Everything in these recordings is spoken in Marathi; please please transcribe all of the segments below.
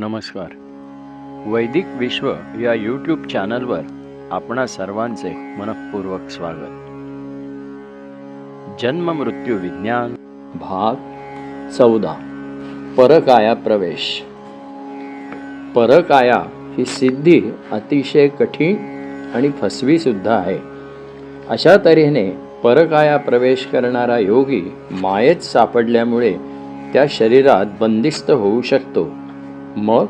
नमस्कार. वैदिक विश्व या यूट्यूब चॅनलवर आपणा सर्वांचे मनपूर्वक स्वागत. जन्म मृत्यू विज्ञान भाग चौदा. परकाया प्रवेश. परकाया ही सिद्धी अतिशय कठीण आणि फसवी सुद्धा आहे. अशा तऱ्हेने परकाया प्रवेश करणारा योगी मायेत सापडल्यामुळे त्या शरीरात बंदिस्त होऊ शकतो. मग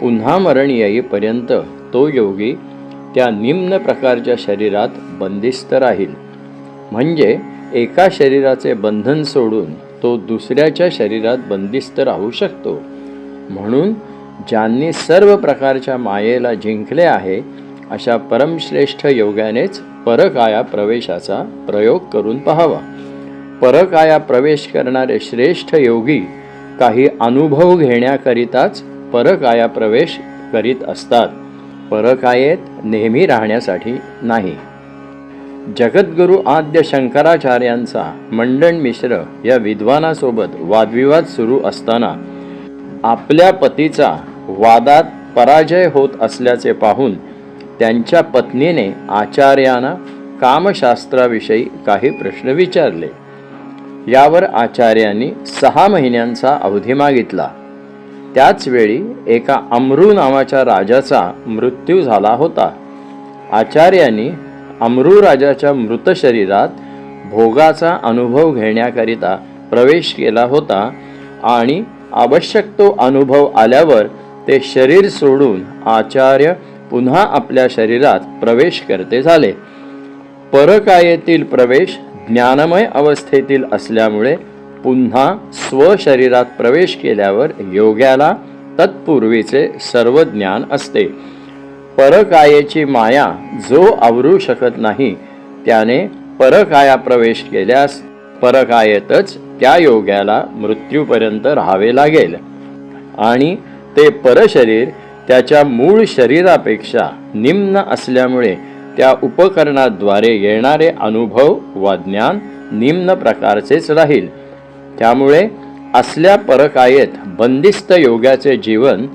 पुन्हा मरण येईपर्यंत तो योगी त्या निम्न प्रकारच्या शरीरात बंदिस्त राहील. म्हणजे एका शरीराचे बंधन सोडून तो दुसऱ्याच्या शरीरात बंदिस्त राहू शकतो. म्हणून ज्यांनी सर्व प्रकारच्या मायेला जिंकले आहे अशा परमश्रेष्ठ योगानेच परकाया प्रवेशाचा प्रयोग करून पाहावा. परकाया प्रवेश करणारे श्रेष्ठ योगी काही अनुभव घेण्याकरिताच परकाया प्रवेश करीत असतात. परकायेत नेहमी राहण्यासाठी नाही. जगद्गुरू आद्य शंकराचार्यांचा मंडन मिश्र या विद्वानासोबत वादविवाद सुरू असताना आपल्या पतीचा वादात पराजय होत असल्याचे पाहून त्यांच्या पत्नीने आचार्यांना कामशास्त्राविषयी काही प्रश्न विचारले. यावर आचार्यांनी सहा महिन्यांचा अवधी मागितला. त्याच वेळी एका अमरू नावाच्या राजाचा मृत्यू झाला होता. आचार्यांनी अमरू राजाच्या मृत शरीरात भोगाचा अनुभव घेण्याकरिता प्रवेश केला होता आणि आवश्यक तो अनुभव आल्यावर ते शरीर सोडून आचार्य पुन्हा आपल्या शरीरात प्रवेश करते झाले. परकायेतील प्रवेश ज्ञानमय अवस्थेतील असल्यामुळे पुन्हा स्वशरीरात प्रवेश केल्यावर योग्याला तत्पूर्वीचे सर्व ज्ञान असते. परकायेची माया जो आवरू शकत नाही त्याने परकाया प्रवेश केल्यास परकायेतच त्या योग्याला मृत्यूपर्यंत राहावे लागेल. आणि ते परशरीर त्याच्या मूळ शरीरापेक्षा निम्न असल्यामुळे त्या उपकरणाद्वारे येणारे अनुभव वा ज्ञान निम्न प्रकारचेच राहील. त्यामुळे असल्या परकायेत बंदिस्त योगाचे जीवन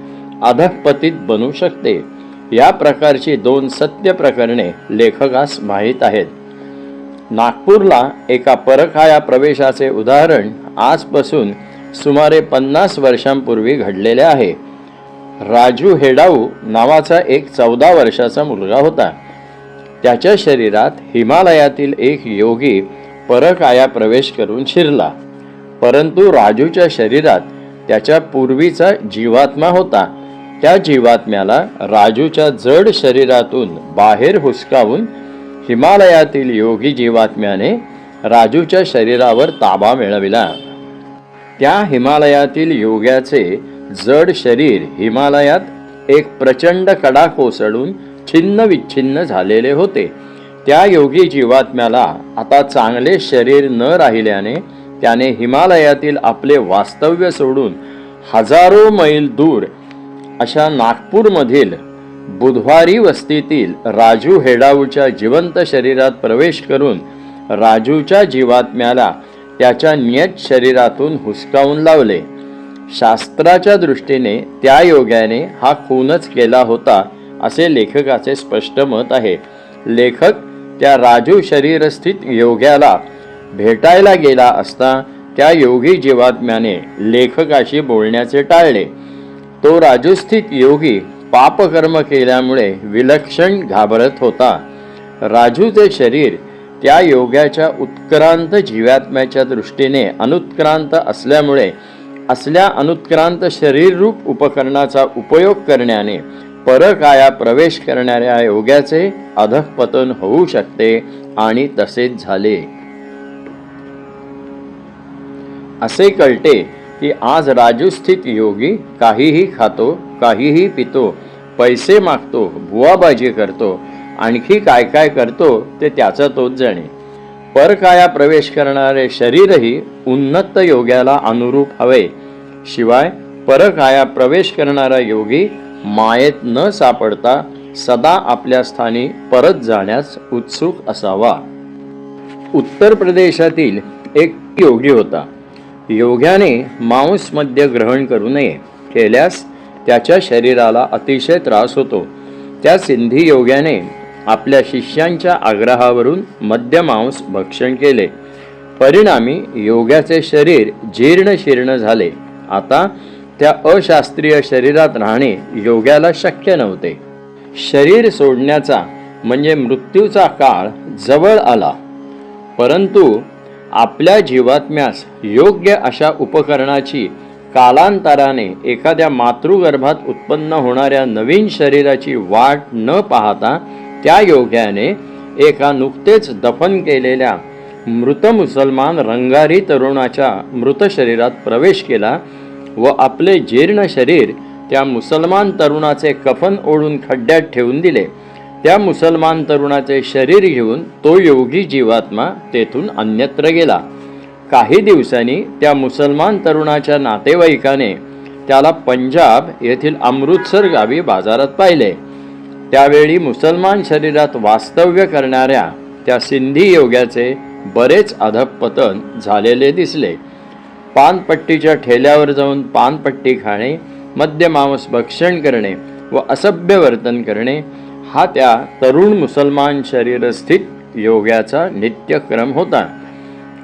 अधःपतित बनू शकते. या प्रकारची दोन सत्य प्रकरणे लेखकास माहीत आहेत. नागपूरला एका परकाया प्रवेशाचे उदाहरण आजपासून सुमारे पन्नास वर्षांपूर्वी घडलेले आहे. राजू हेडाऊ नावाचा एक चौदा वर्षाचा मुलगा होता. त्याच्या शरीरात हिमालयातील एक योगी परकाया प्रवेश करून शिरला. परंतु राजूच्या शरीरात त्याच्या पूर्वीचा जीवात्मा होता. त्या जीवात्म्याला राजूच्या जड शरीरातून बाहेर हुसकावून हिमालयातील योगी जीवात्म्याने राजूच्या शरीरावर ताबा मिळविला. त्या हिमालयातील योग्याचे जड शरीर हिमालयात एक प्रचंड कडा कोसळून छिन्न विच्छिन्न झालेले होते. त्या योगी जीवात्म्याला आता चांगले शरीर न राहिल्याने त्याने हिमालयातील आपले वास्तव्य सोडून हजारो मैल दूर अशा नागपूरमधील बुधवारी वस्तीतील राजू हेडाऊच्या जिवंत शरीरात प्रवेश करून राजूच्या जीवात्म्याला त्याच्या नियत शरीरातून हुसकावून लावले. शास्त्राच्या दृष्टीने त्या योग्याने हा खूनच केला होता असे लेखकाचे स्पष्ट मत आहे. लेखक त्या राजू शरीरस्थित योग्याला भेटायला गेला असता त्या योगी जीवात्म्याने लेखकाशी बोलण्याचे टाळले. तो राजूस्थित योगी पापकर्म केल्यामुळे विलक्षण घाबरत होता. राजूचे शरीर त्या योग्याच्या उत्क्रांत जीवात्म्याच्या दृष्टीने अनुत्क्रांत असल्यामुळे असल्या अनुत्क्रांत शरीररूप उपकरणाचा उपयोग करण्याने परकाया प्रवेश करणाऱ्या योग्याचे अधःपतन होऊ शकते आणि तसेच झाले. असे कळते की आज राजूस्थित योगी काहीही खातो काहीही पितो पैसे मागतो भुवाबाजी करतो आणखी काय काय करतो ते त्याचा तोच जाणे. परकाया प्रवेश करणारे शरीरही उन्नत योग्याला अनुरूप हवे. शिवाय परकाया प्रवेश करणारा योगी मायेत न सापडता सदा आपल्या स्थानी परत जाण्यास उत्सुक असावा. उत्तर प्रदेशातील एक योगी होता. योग्याने मांस मद्य ग्रहण करू नये. केल्यास त्याच्या शरीराला अतिशय त्रास होतो. त्या सिंधी योग्याने आपल्या शिष्यांच्या आग्रहावरून मद्यमांस भक्षण केले. परिणामी योग्याचे शरीर जीर्ण शीर्ण झाले. आता त्या अशास्त्रीय शरीरात राहणे योग्याला शक्य नव्हते. शरीर सोडण्याचा म्हणजे मृत्यूचा काळ जवळ आला. परंतु आपल्या जीवात्म्यास योग्य अशा उपकरणाची कालांतराने एखाद्या मातृगर्भात उत्पन्न होणाऱ्या नवीन शरीराची वाट न पाहता त्या योग्याने एका नुकतेच दफन केलेल्या मृत मुसलमान रंगारी तरुणाच्या मृत शरीरात प्रवेश केला व आपले जीर्ण शरीर त्या मुसलमान तरुणाचे कफन ओढून खड्ड्यात ठेवून दिले. त्या मुसलमान तरुणाचे शरीर घेऊन तो योगी जीवात्मा तेथून अन्यत्र गेला. काही दिवसांनी त्या मुसलमान तरुणाच्या नातेवाईकाने त्याला पंजाब येथील अमृतसर गावी बाजारात पाहिले. त्यावेळी मुसलमान शरीरात वास्तव्य करणाऱ्या त्या सिंधी योग्याचे बरेच अधपतन झालेले दिसले. पानपट्टीच्या ठेल्यावर जाऊन पानपट्टी खाणे मद्यमांस भक्षण करणे व असभ्य वर्तन करणे हा त्या तरुण मुसलमान शरीरस्थित योगाचा नित्यक्रम होता.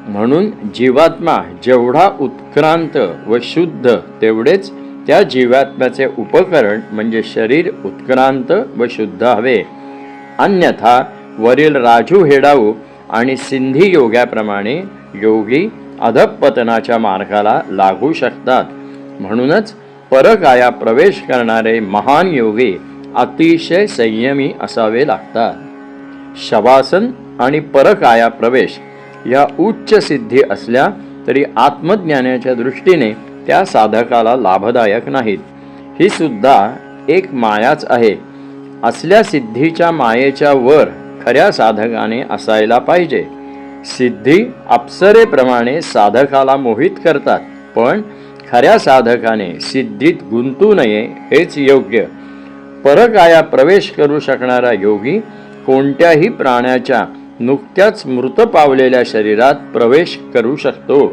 म्हणून जीवात्मा जेवढा उत्क्रांत व शुद्ध तेवढेच त्या जीवात्म्याचे उपकरण म्हणजे शरीर उत्क्रांत व शुद्ध हवे. अन्यथा वरील राजू हेडाऊ आणि सिंधी योग्याप्रमाणे योगी अधपतनाच्या मार्गाला लागू शकतात. म्हणूनच परकाया प्रवेश करणारे महान योगी अतिशय संयमी असावे लागतात. शवासन आणि परकाया प्रवेश या उच्च सिद्धी असल्या तरी आत्मज्ञानाच्या दृष्टीने त्या साधकाला लाभदायक नाहीत. ही सुद्धा एक मायाच आहे. असल्या सिद्धीच्या मायेच्या वर खऱ्या साधकाने असायला पाहिजे. सिद्धी अप्सरेप्रमाणे साधकाला मोहित करतात पण खऱ्या साधकाने सिद्धीत गुंतू नये हेच योग्य. परकाया प्रवेश करू शकणारा योगी कोणत्याही प्राण्याच्या नुकत्याच मृत पावलेल्या शरीरात प्रवेश करू शकतो.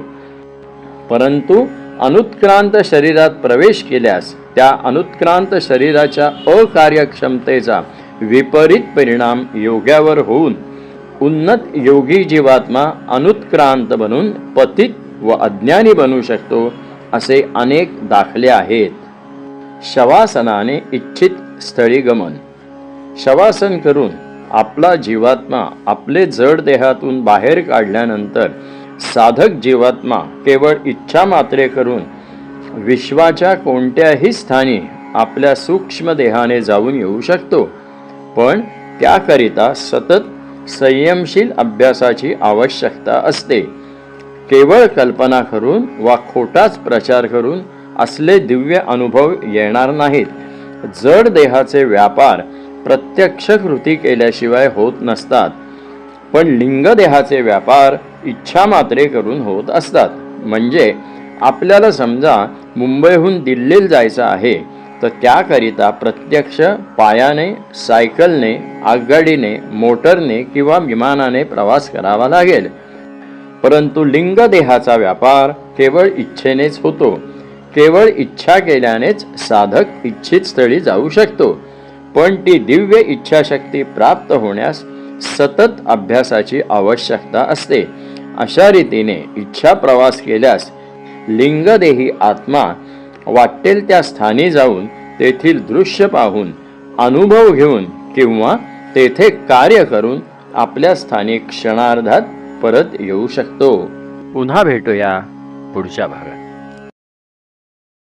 परंतु अनुत्क्रांत शरीरात प्रवेश केल्यास त्या अनुत्क्रांत शरीराच्या अकार्यक्षमतेचा विपरीत परिणाम योग्यावर होऊन उन्नत योगी जीवात्मा अनुत्क्रांत बनून पतित व अज्ञानी बनू शकतो असे अनेक दाखले आहेत. शवासनाने इच्छित स्थळी गमन. शवासन करून आपला जीवात्मा आपले जड देहातून बाहेर काढल्यानंतर साधक जीवात्मा केवळ इच्छा मात्रे करून विश्वाच्या कोणत्याही स्थानी आपल्या सूक्ष्म देहाने जाऊन येऊ शकतो. पण त्याकरिता सतत संयमशील अभ्यासाची आवश्यकता असते. केवळ कल्पना करून वा खोटाच प्रचार करून असले दिव्य अनुभव येणार नाहीत. जड देहाचे व्यापार प्रत्यक्ष कृती केल्याशिवाय होत नसतात पण लिंगदेहाचे व्यापार इच्छा मात्रे करून होत असतात. म्हणजे आपल्याला समजा मुंबईहून दिल्लीला जायचं आहे तर त्याकरिता प्रत्यक्ष पायाने सायकलने आगगाडीने मोटरने किंवा विमानाने प्रवास करावा लागेल. परंतु लिंगदेहाचा व्यापार केवळ इच्छेनेच होतो. केवळ इच्छा केल्यानेच साधक इच्छित स्थळी जाऊ शकतो. पण ती दिव्य इच्छाशक्ती प्राप्त होण्यास सतत अभ्यासाची आवश्यकता असते. अशा रीतीने इच्छा प्रवास केल्यास लिंगदेही आत्मा वाटेल त्या स्थानी जाऊन तेथील दृश्य पाहून अनुभव घेऊन किंवा तेथे कार्य करून आपल्या स्थानिक क्षणार्धात परत येऊ शकतो. पुन्हा भेटूया पुढच्या भागात.